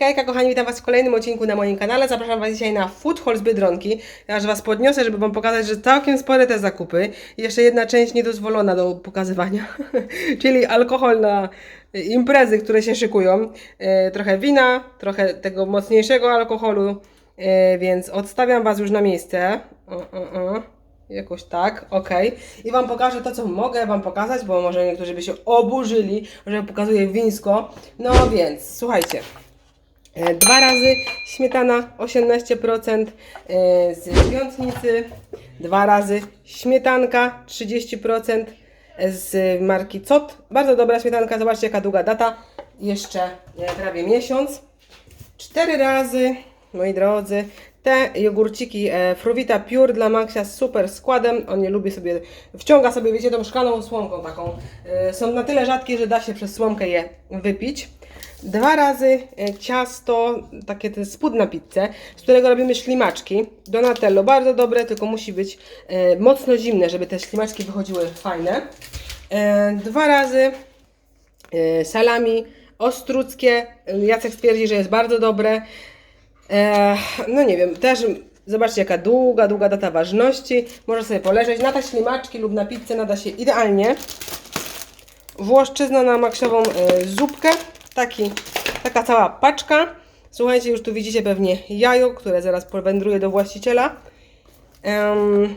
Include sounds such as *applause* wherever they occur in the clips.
Hejka kochani, witam Was w kolejnym odcinku na moim kanale. Zapraszam Was dzisiaj na Food Hall z Biedronki. Ja aż Was podniosę, żeby Wam pokazać, że całkiem spore te zakupy. Jeszcze jedna część niedozwolona do pokazywania, *laughs* czyli alkohol na imprezy, które się szykują. E, trochę wina, trochę tego mocniejszego alkoholu, e, więc odstawiam Was już na miejsce. O, o, o. Jakoś tak, okej. I Wam pokażę to, co mogę Wam pokazać, bo może niektórzy by się oburzyli, że pokazuję wińsko. No więc, słuchajcie. E, Dwa razy śmietana 18% e, z piątnicy, dwa razy śmietanka 30% z marki COT. Bardzo dobra śmietanka, zobaczcie jaka długa data, jeszcze e, prawie miesiąc. Cztery razy, moi drodzy, te jogurciki e, Fruwita Pure dla Maxia z super składem. On nie lubi sobie, wciąga sobie, wiecie, tą szklaną słomką taką. E, są na tyle rzadkie, że da się przez słomkę je wypić. Dwa razy e, ciasto, takie ten spód na pizzę, z którego robimy ślimaczki. Donatello, bardzo dobre, tylko musi być e, mocno zimne, żeby te ślimaczki wychodziły fajne. E, dwa razy salami ostruckie. Jacek stwierdzi, że jest bardzo dobre. No nie wiem, też zobaczcie jaka długa, długa data ważności. Może sobie poleżeć na te ślimaczki lub na pizzę nada się idealnie. Włoszczyzna na maksiową zupkę. Taki, taka cała paczka. Słuchajcie, już tu widzicie pewnie jajo, które zaraz powędruje do właściciela. Em,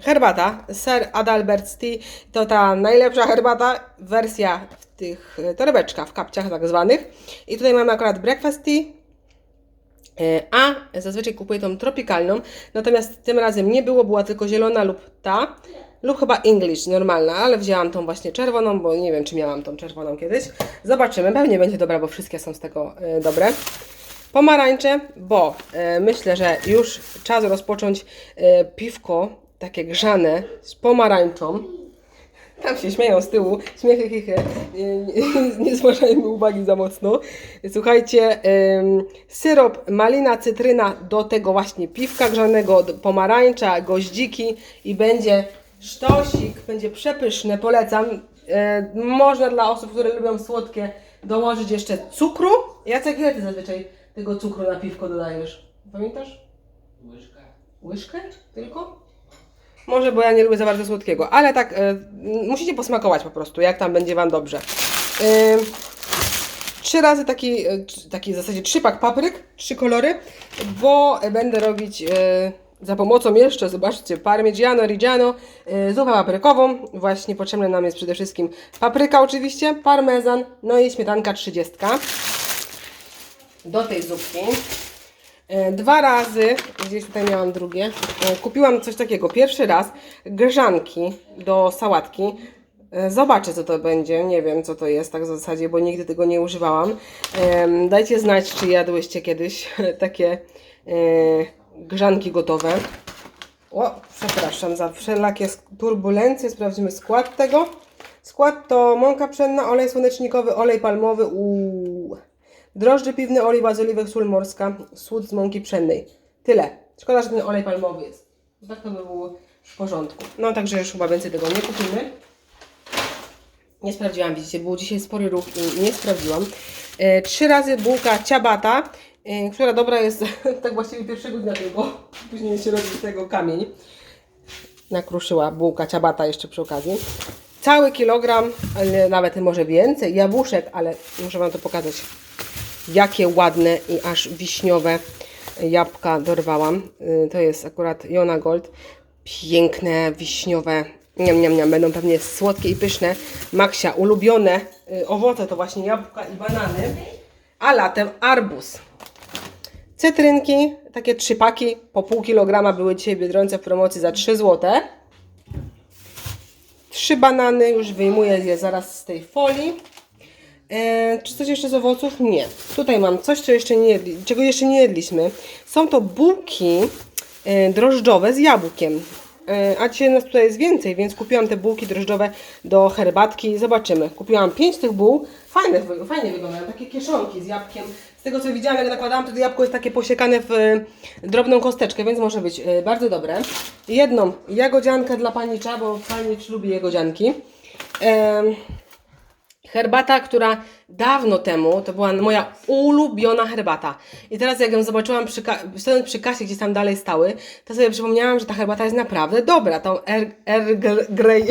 herbata, Sir Adalbert's Tea, to ta najlepsza herbata, wersja w tych e, torebeczkach, w kapciach tak zwanych. I tutaj mamy akurat breakfast tea, E, a zazwyczaj kupuję tą tropikalną, natomiast tym razem nie było, była tylko zielona lub ta, lub chyba English, normalna, ale wzięłam tą właśnie czerwoną, bo nie wiem, czy miałam tą czerwoną kiedyś. Zobaczymy, pewnie będzie dobra, bo wszystkie są z tego e, dobre. Pomarańcze, bo e, myślę, że już czas rozpocząć e, piwko takie grzane z pomarańczą. Tam się śmieją z tyłu, śmiechy, chichy. Nie, nie, *laughs* nie zważajmy uwagi za mocno. Słuchajcie, ym, syrop, malina, cytryna do tego właśnie piwka grzanego, pomarańcza, goździki i będzie sztosik, będzie przepyszne, polecam. E, można dla osób, które lubią słodkie dołożyć jeszcze cukru. Jacek, ile ty zazwyczaj tego cukru na piwko dodajesz? Pamiętasz? Łyżka. Łyżkę tylko? Może, bo ja nie lubię za bardzo słodkiego, ale tak e, musicie posmakować po prostu, jak tam będzie Wam dobrze. E, trzy razy taki, taki w zasadzie trzy pak papryk, trzy kolory, bo będę robić e, za pomocą jeszcze, zobaczcie, parmigiano reggiano, e, zupę paprykową. Właśnie potrzebne nam jest przede wszystkim papryka oczywiście, parmezan, no i śmietanka 30 do tej zupki. E, Dwa razy, gdzieś tutaj miałam drugie, e, kupiłam coś takiego. Pierwszy raz grzanki do sałatki. E, Zobaczę, co to będzie. Nie wiem, co to jest tak w zasadzie, bo nigdy tego nie używałam. Dajcie znać, czy jadłyście kiedyś *laughs* takie grzanki gotowe. O, przepraszam za wszelakie turbulencje. Sprawdzimy skład tego. Skład to mąka pszenna, olej słonecznikowy, olej palmowy, uuu. drożdże piwne, olej bazoliwek, sól morska, słód z mąki pszennej. Tyle. Szkoda, że ten olej palmowy jest. Tak to by było w porządku. No także już chyba więcej tego nie kupimy. Nie sprawdziłam, widzicie, był dzisiaj spory ruch i nie sprawdziłam. E, trzy razy bułka ciabata, która dobra jest *laughs* tak właściwie pierwszego dnia tylko. Później się robi z tego kamień. Nakruszyła bułka ciabata jeszcze przy okazji. Cały kilogram, nawet może więcej, jabłuszek, ale muszę Wam to pokazać. Jakie ładne i aż wiśniowe jabłka dorwałam. Y, To jest akurat Jona Gold. Piękne, wiśniowe. Niam, niam, niam. Będą pewnie słodkie i pyszne. Maksia, ulubione y, owoce to właśnie jabłka i banany. A latem arbuz. Cytrynki, takie trzy paki po pół kilograma były dzisiaj w Biedronce w promocji za 3 zł. Trzy banany, już wyjmuję je zaraz z tej folii. E, czy coś jeszcze z owoców? Nie. Tutaj mam coś, co jeszcze nie jedli, czego jeszcze nie jedliśmy. Są to bułki e, drożdżowe z jabłkiem. E, a dzisiaj nas tutaj jest więcej, więc kupiłam te bułki drożdżowe do herbatki. Zobaczymy. Kupiłam pięć tych buł. Fajne, fajnie wyglądają. Takie kieszonki z jabłkiem. Tego co widziałam, jak nakładałam, to jabłko jest takie posiekane w e, drobną kosteczkę, więc może być e, bardzo dobre. Jedną jagodziankę dla panicza, bo panicz lubi jagodzianki. Em, Herbata, która dawno temu, to była moja ulubiona herbata. I teraz jak ją zobaczyłam przy, stojąc przy kasie, gdzieś tam dalej stały, to sobie przypomniałam, że ta herbata jest naprawdę dobra. Tą Earl Earl Grey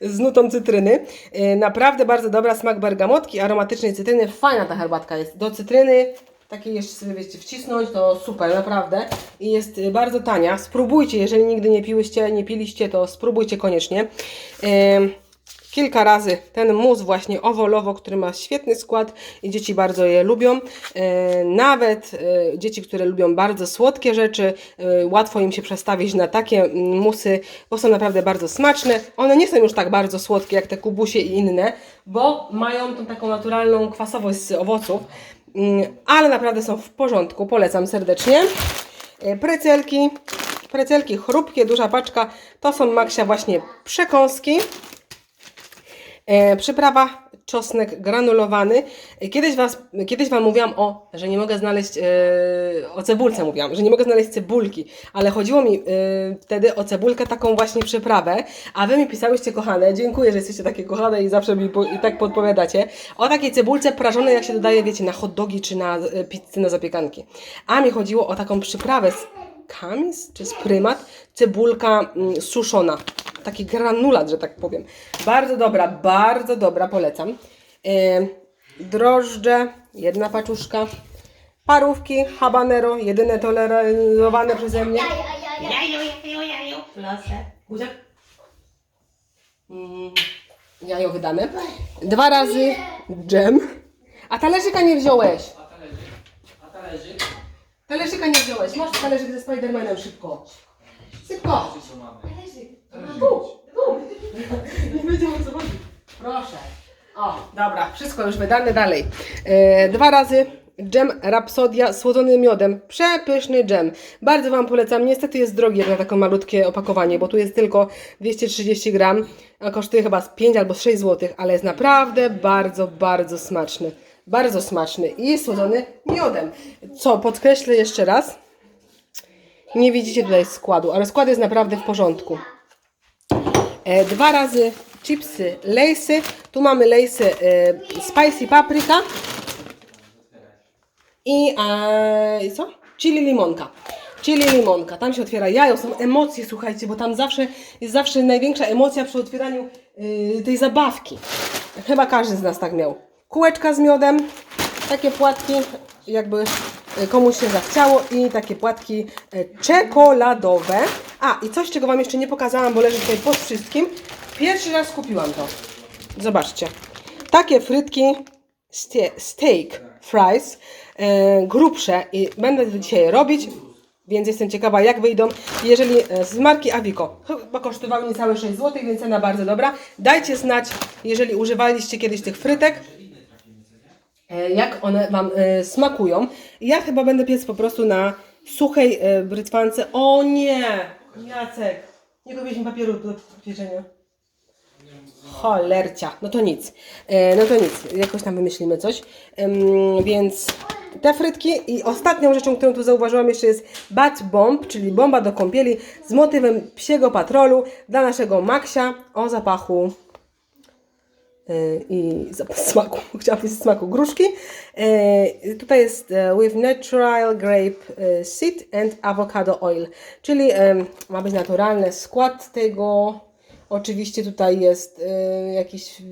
z nutą cytryny. Yy, Naprawdę bardzo dobra, smak bergamotki, aromatycznej cytryny. Fajna ta herbatka jest. Do cytryny takiej jeszcze sobie wiecie, wcisnąć, to super, naprawdę. I jest y, bardzo tania. Spróbujcie, jeżeli nigdy nie piłyście, nie piliście, to spróbujcie koniecznie. Ym, kilka razy ten mus właśnie owolowo, który ma świetny skład i dzieci bardzo je lubią. E, nawet e, dzieci, które lubią bardzo słodkie rzeczy, e, łatwo im się przestawić na takie mm, musy, bo są naprawdę bardzo smaczne. One nie są już tak bardzo słodkie jak te kubusie i inne, bo mają tą taką naturalną kwasowość z owoców, Mm, ale naprawdę są w porządku. Polecam serdecznie. Precelki, precelki chrupkie, duża paczka, to są Maksia właśnie przekąski. E, przyprawa czosnek granulowany. Kiedyś, was, kiedyś Wam mówiłam o, że nie mogę znaleźć, e, o cebulce mówiłam, że nie mogę znaleźć cebulki, ale chodziło mi e, wtedy o cebulkę, taką właśnie przyprawę, a Wy mi pisałyście, kochane, dziękuję, że jesteście takie kochane i zawsze mi po, i tak podpowiadacie, o takiej cebulce prażonej, jak się dodaje, wiecie, na hot dogi czy na pizzę, na zapiekanki. A mi chodziło o taką przyprawę z kamis czy z prymat, cebulka mm, suszona. Taki granulat, że tak powiem. Bardzo dobra, bardzo dobra, polecam. Drożdże, jedna paczuszka. Parówki, habanero, jedyne tolerowane przeze mnie. Jajo, jajo, jajo, proszę. Buziak. Mm, jajo wydane. Dwa razy dżem. A talerzyka nie wziąłeś. A talerzyk? Talerzyka nie wziąłeś. Masz talerzyk ze Spidermanem szybko. Szybko. Co mamy? Tu. Nie wiedział o co chodzi. Proszę. O, dobra, wszystko już wydane dalej. E, dwa razy dżem Rapsodia słodzony miodem. Przepyszny dżem. Bardzo Wam polecam. Niestety jest drogi na takie malutkie opakowanie, bo tu jest tylko 230 gram, a kosztuje chyba z 5 albo 6 zł, ale jest naprawdę bardzo, bardzo smaczny. Bardzo smaczny i jest słodzony miodem. Co, podkreślę jeszcze raz. Nie widzicie tutaj składu, ale skład jest naprawdę w porządku. E, dwa razy chipsy, lejsy. Tu mamy lejsy e, spicy paprika i, e, co? Chili limonka. Chili limonka. Tam się otwiera jajo, są emocje, słuchajcie, bo tam zawsze jest zawsze największa emocja przy otwieraniu y, tej zabawki. Chyba każdy z nas tak miał. Kółeczka z miodem, takie płatki, jakby y, komuś się zachciało i takie płatki y, czekoladowe. A, i coś, czego Wam jeszcze nie pokazałam, bo leży tutaj pod wszystkim. Pierwszy raz kupiłam to. Zobaczcie. Takie frytki ste- steak fries, e, grubsze i będę to dzisiaj robić, więc jestem ciekawa jak wyjdą. Jeżeli z marki Avico, chyba kosztowały niecałe 6 zł, więc cena bardzo dobra. Dajcie znać, jeżeli używaliście kiedyś tych frytek, jak one Wam e, smakują. Ja chyba będę piec po prostu na suchej e, brytwance. O nie! Jacek, nie kupiłeś mi papieru do pieczenia. Cholercia. No to nic. E, no to nic. Jakoś tam wymyślimy coś. Więc te frytki i ostatnią rzeczą, którą tu zauważyłam jeszcze jest Bat Bomb, czyli bomba do kąpieli z motywem psiego patrolu dla naszego Maxia o zapachu e, i zapach *laughs* smaku, chciałam powiedzieć smaku gruszki. E, tutaj jest e, with natural grape e, seed and avocado oil, czyli e, ma być naturalny skład tego. Oczywiście tutaj jest jakiś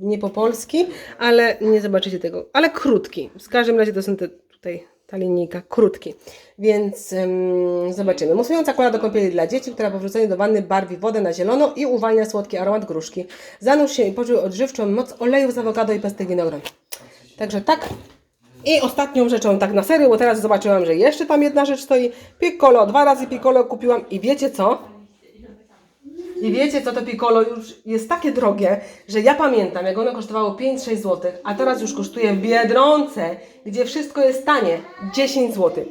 nie po polski, ale nie zobaczycie tego, ale krótki. W każdym razie to są te tutaj ta linijka krótki. Więc em, zobaczymy. Musująca kola do kąpieli dla dzieci, która po wrzuceniu do wanny barwi wodę na zielono i uwalnia słodki aromat gruszki. Zanurz się i poczuj odżywczą moc olejów z awokado i pestych winogron. Także tak. I ostatnią rzeczą, tak na serio, bo teraz zobaczyłam, że jeszcze tam jedna rzecz stoi. Piccolo, dwa razy Piccolo kupiłam i wiecie co? I wiecie co, to Piccolo już jest takie drogie, że ja pamiętam, jak ono kosztowało 5-6 zł, a teraz już kosztuje w Biedronce, gdzie wszystko jest tanie, 10 zł.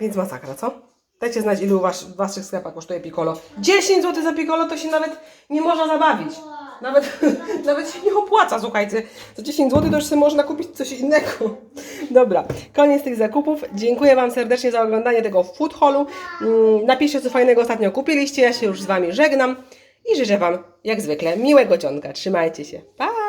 Więc masakra, co? Dajcie znać, ilu w waszych sklepach kosztuje Piccolo. 10 zł za Piccolo to się nawet nie można zabawić. Nawet, *laughs* nawet się nie opłaca, słuchajcie. Za 10 zł to już sobie można kupić coś innego. Dobra, koniec tych zakupów. Dziękuję Wam serdecznie za oglądanie tego food hallu. Mm, Napiszcie, co fajnego ostatnio kupiliście. Ja się już z Wami żegnam i życzę Wam, jak zwykle, miłego ciąga. Trzymajcie się. Pa!